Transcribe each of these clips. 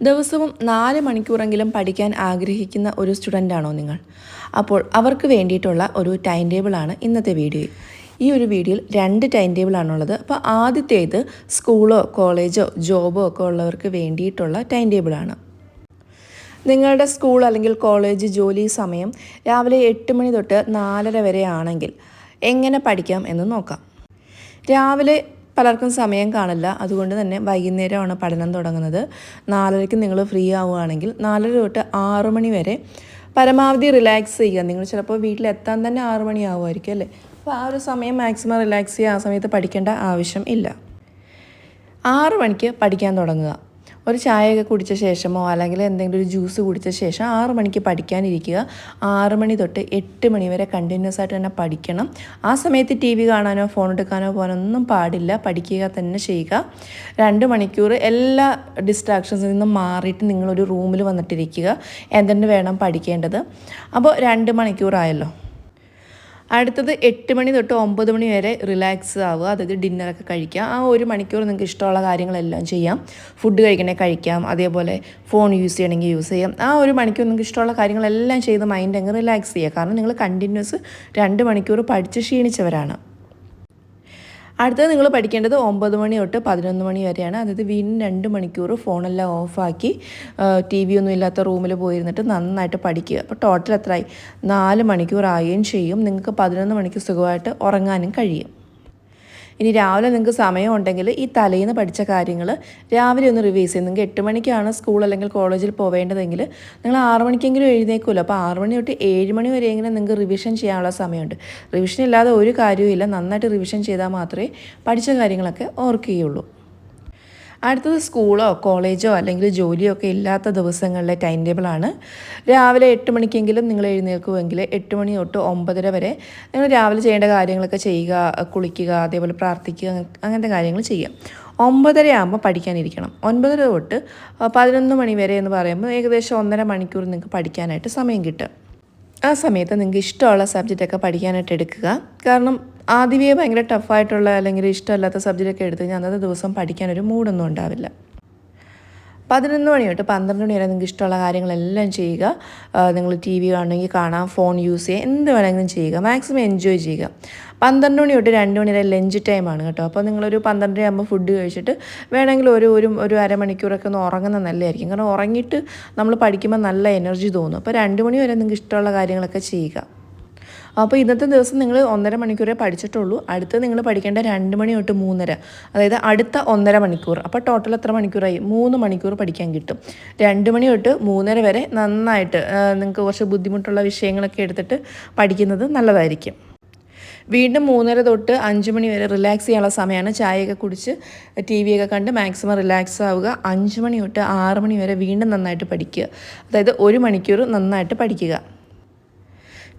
ദിവസവും നാല് മണിക്കൂറെങ്കിലും പഠിക്കാൻ ആഗ്രഹിക്കുന്ന ഒരു സ്റ്റുഡന്റ് ആണോ നിങ്ങൾ? അപ്പോൾ അവർക്ക് വേണ്ടിയിട്ടുള്ള ഒരു ടൈം ടേബിളാണ് ഇന്നത്തെ വീഡിയോ. ഈ ഒരു വീഡിയോയിൽ രണ്ട് ടൈം ടേബിളാണുള്ളത് അപ്പോൾ ആദ്യത്തേത് സ്കൂളോ കോളേജോ ജോബോ ഒക്കെ ഉള്ളവർക്ക് വേണ്ടിയിട്ടുള്ള ടൈം ടേബിളാണ് നിങ്ങളുടെ സ്കൂൾ അല്ലെങ്കിൽ കോളേജ് ജോലി സമയം രാവിലെ എട്ട് മണി തൊട്ട് നാലര വരെ ആണെങ്കിൽ എങ്ങനെ പഠിക്കാം എന്ന് നോക്കാം. രാവിലെ പലർക്കും സമയം കാണില്ല. അതുകൊണ്ട് തന്നെ വൈകുന്നേരമാണ് പഠനം തുടങ്ങുന്നത്. നാലരയ്ക്ക് നിങ്ങൾ ഫ്രീ ആവുകയാണെങ്കിൽ നാലര തൊട്ട് ആറ് മണി വരെ പരമാവധി റിലാക്സ് ചെയ്യുക. നിങ്ങൾ ചിലപ്പോൾ വീട്ടിലെത്താൻ തന്നെ ആറ് മണി ആവുമായിരിക്കും അല്ലേ? അപ്പോൾ ആ ഒരു സമയം മാക്സിമം റിലാക്സ് ചെയ്യുക. ആ സമയത്ത് പഠിക്കേണ്ട ആവശ്യം ഇല്ല. ആറ് മണിക്ക് പഠിക്കാൻ തുടങ്ങുക. ഒരു ചായയൊക്കെ കുടിച്ച ശേഷമോ അല്ലെങ്കിൽ എന്തെങ്കിലും ഒരു ജ്യൂസ് കുടിച്ച ശേഷം ആറ് മണിക്ക് പഠിക്കാനിരിക്കുക. ആറ് മണി തൊട്ട് എട്ട് മണി വരെ കണ്ടിന്യൂസ് ആയിട്ട് തന്നെ പഠിക്കണം. ആ സമയത്ത് ടി വി കാണാനോ ഫോൺ എടുക്കാനോ പോകാനൊന്നും പാടില്ല. പഠിക്കുക തന്നെ ചെയ്യുക. രണ്ട് മണിക്കൂർ എല്ലാ ഡിസ്ട്രാക്ഷൻസിൽ നിന്നും മാറിയിട്ട് നിങ്ങളൊരു റൂമിൽ വന്നിട്ടിരിക്കുക. എന്തെന്ന് വേണം പഠിക്കേണ്ടത്. അപ്പോൾ രണ്ട് മണിക്കൂറായല്ലോ. അടുത്തത് എട്ട് മണി തൊട്ട് ഒമ്പത് മണി വരെ റിലാക്സ് ആവുക അതായത് ഡിന്നറൊക്കെ കഴിക്കുക. ആ ഒരു മണിക്കൂർ നിങ്ങൾക്ക് ഇഷ്ടമുള്ള കാര്യങ്ങളെല്ലാം ചെയ്യാം. ഫുഡ് കഴിക്കണേ കഴിക്കാം അതേപോലെ ഫോൺ യൂസ് ചെയ്യണമെങ്കിൽ യൂസ് ചെയ്യാം. ആ ഒരു മണിക്കൂർ നിങ്ങൾക്ക് ഇഷ്ടമുള്ള കാര്യങ്ങളെല്ലാം ചെയ്ത് മൈൻഡ് അങ്ങ് റിലാക്സ് ചെയ്യുക. കാരണം നിങ്ങൾ കണ്ടിന്യൂസ് രണ്ട് മണിക്കൂർ പഠിച്ച് ക്ഷീണിച്ചവരാണ്. അടുത്തത് നിങ്ങൾ പഠിക്കേണ്ടത് ഒമ്പത് മണി തൊട്ട് പതിനൊന്ന് മണി വരെയാണ്. അതായത് വീണ്ടും രണ്ട് മണിക്കൂർ ഫോണെല്ലാം ഓഫാക്കി ടി വി ഒന്നും ഇല്ലാത്ത റൂമിൽ പോയിരുന്നിട്ട് നന്നായിട്ട് പഠിക്കുക. അപ്പോൾ ടോട്ടൽ എത്രയായി നാല് മണിക്കൂർ ആവുകയും ചെയ്യും. നിങ്ങൾക്ക് പതിനൊന്ന് മണിക്ക് സുഖമായിട്ട് ഉറങ്ങാനും കഴിയും. ഇനി രാവിലെ നിങ്ങൾക്ക് സമയം ഉണ്ടെങ്കിൽ ഈ തലേന്ന് പഠിച്ച കാര്യങ്ങൾ രാവിലെ ഒന്ന് റിവൈസ് ചെയ്യും. നിങ്ങൾക്ക് എട്ട് മണിക്കാണ് സ്കൂൾ അല്ലെങ്കിൽ കോളേജിൽ പോവേണ്ടതെങ്കിൽ നിങ്ങൾ ആറ് മണിക്കെങ്കിലും എഴുന്നേക്കുമല്ലോ അപ്പോൾ ആറ് മണി തൊട്ട് ഏഴ് മണി വരെയെങ്കിലും നിങ്ങൾക്ക് റിവിഷൻ ചെയ്യാനുള്ള സമയമുണ്ട്. റിവിഷൻ ഇല്ലാതെ ഒരു കാര്യവും നന്നായിട്ട് റിവിഷൻ ചെയ്താൽ മാത്രമേ പഠിച്ച കാര്യങ്ങളൊക്കെ ഓർക്കുകയുള്ളൂ. അടുത്തത് സ്കൂളോ കോളേജോ അല്ലെങ്കിൽ ജോലിയോ ഒക്കെ ഇല്ലാത്ത ദിവസങ്ങളിലെ ടൈം ടേബിളാണ് രാവിലെ എട്ട് മണിക്കെങ്കിലും നിങ്ങൾ എഴുന്നേൽക്കുമെങ്കിൽ എട്ട് മണി തൊട്ട് ഒമ്പതര വരെ നിങ്ങൾ രാവിലെ ചെയ്യേണ്ട കാര്യങ്ങളൊക്കെ ചെയ്യുക കുളിക്കുക അതേപോലെ പ്രാർത്ഥിക്കുക അങ്ങനത്തെ കാര്യങ്ങൾ ചെയ്യാം. ഒമ്പതര ആകുമ്പോൾ പഠിക്കാനിരിക്കണം. ഒൻപതര തൊട്ട് പതിനൊന്ന് മണി വരെ എന്ന് പറയുമ്പോൾ ഏകദേശം ഒന്നര മണിക്കൂർ നിങ്ങൾക്ക് പഠിക്കാനായിട്ട് സമയം കിട്ടും. ആ സമയത്ത് നിങ്ങൾക്ക് ഇഷ്ടമുള്ള സബ്ജക്റ്റൊക്കെ പഠിക്കാനായിട്ട് എടുക്കുക. കാരണം ആദ്യമേ ഭയങ്കര ടഫായിട്ടുള്ള അല്ലെങ്കിൽ ഇഷ്ടമല്ലാത്ത സബ്ജക്റ്റൊക്കെ എടുത്ത് കഴിഞ്ഞാൽ അന്നത്തെ ദിവസം പഠിക്കാനൊരു മൂഡൊന്നും ഉണ്ടാവില്ല. പതിനൊന്ന് മണി തൊട്ട് പന്ത്രണ്ട് മണി വരെ നിങ്ങൾക്ക് ഇഷ്ടമുള്ള കാര്യങ്ങളെല്ലാം ചെയ്യുക. നിങ്ങൾ ടി വി കാണണമെങ്കിൽ കാണാം ഫോൺ യൂസ് ചെയ്യുക എന്ത് വേണമെങ്കിലും ചെയ്യുക മാക്സിമം എൻജോയ് ചെയ്യുക. പന്ത്രണ്ട് മണി തൊട്ട് രണ്ട് മണി വരെ ലഞ്ച് ടൈമാണ് കേട്ടോ. അപ്പോൾ നിങ്ങളൊരു പന്ത്രണ്ടര ആകുമ്പോൾ ഫുഡ് കഴിച്ചിട്ട് വേണമെങ്കിൽ ഒരു ഒരു ഒരു അരമണിക്കൂറൊക്കെ ഒന്ന് ഉറങ്ങുന്ന നല്ലതായിരിക്കും. കാരണം ഉറങ്ങിയിട്ട് നമ്മൾ പഠിക്കുമ്പോൾ നല്ല എനർജി തോന്നും. അപ്പോൾ രണ്ട് മണി വരെ നിങ്ങൾക്ക് ഇഷ്ടമുള്ള കാര്യങ്ങളൊക്കെ ചെയ്യുക. അപ്പോൾ ഇന്നത്തെ ദിവസം നിങ്ങൾ ഒന്നര മണിക്കൂറേ പഠിച്ചിട്ടുള്ളൂ. അടുത്ത് നിങ്ങൾ പഠിക്കേണ്ട രണ്ട് മണി തൊട്ട് മൂന്നര. അതായത് അടുത്ത ഒന്നര മണിക്കൂർ. അപ്പോൾ ടോട്ടൽ എത്ര മണിക്കൂറായി? മൂന്ന് മണിക്കൂർ പഠിക്കാൻ കിട്ടും. രണ്ട് മണി തൊട്ട് മൂന്നര വരെ നന്നായിട്ട് നിങ്ങൾക്ക് കുറച്ച് ബുദ്ധിമുട്ടുള്ള വിഷയങ്ങളൊക്കെ എടുത്തിട്ട് പഠിക്കുന്നത് നല്ലതായിരിക്കും. വീണ്ടും മൂന്നര തൊട്ട് അഞ്ച് മണി വരെ റിലാക്സ് ചെയ്യാനുള്ള സമയമാണ്. ചായയൊക്കെ കുടിച്ച് ടി വിയൊക്കെ കണ്ട് മാക്സിമം റിലാക്സ് ആവുക. അഞ്ച് മണി തൊട്ട് ആറ് മണി വരെ വീണ്ടും നന്നായിട്ട് പഠിക്കുക. അതായത് ഒരു മണിക്കൂർ നന്നായിട്ട് പഠിക്കുക.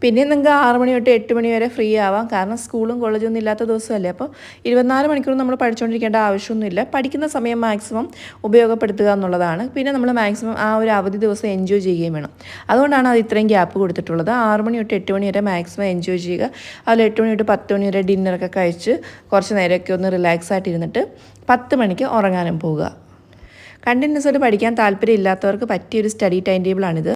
പിന്നെ നിങ്ങൾക്ക് ആറ് മണി തൊട്ട് എട്ട് മണി വരെ ഫ്രീ ആവാം. കാരണം സ്കൂളും കോളേജും ഒന്നും ഇല്ലാത്ത ദിവസമല്ലേ? അപ്പോൾ ഇരുപത്തിനാല് മണിക്കൂർ നമ്മൾ പഠിച്ചുകൊണ്ടിരിക്കേണ്ട ആവശ്യമൊന്നുമില്ല. പഠിക്കുന്ന സമയം മാക്സിമം ഉപയോഗപ്പെടുത്തുക എന്നുള്ളതാണ്. പിന്നെ നമ്മൾ മാക്സിമം ആ ഒരു അവധി ദിവസം എൻജോയ് ചെയ്യുകയും വേണം. അതുകൊണ്ടാണ് അത് ഇത്രയും ഗ്യാപ്പ് കൊടുത്തിട്ടുള്ളത്. ആറ് മണി തൊട്ട് എട്ട് മണി വരെ മാക്സിമം എൻജോയ് ചെയ്യുക. അതിൽ എട്ട് മണി തൊട്ട് പത്ത് മണി വരെ ഡിന്നറൊക്കെ കഴിച്ച് കുറച്ച് നേരമൊക്കെ ഒന്ന് റിലാക്സ് ആയിട്ട് ഇരുന്നിട്ട് പത്ത് മണിക്ക് ഉറങ്ങാനും പോവുക. കണ്ടിന്യൂസ് ആയിട്ട് പഠിക്കാൻ താല്പര്യം ഇല്ലാത്തവർക്ക് പറ്റിയൊരു സ്റ്റഡി ടൈം ടേബിളാണിത്.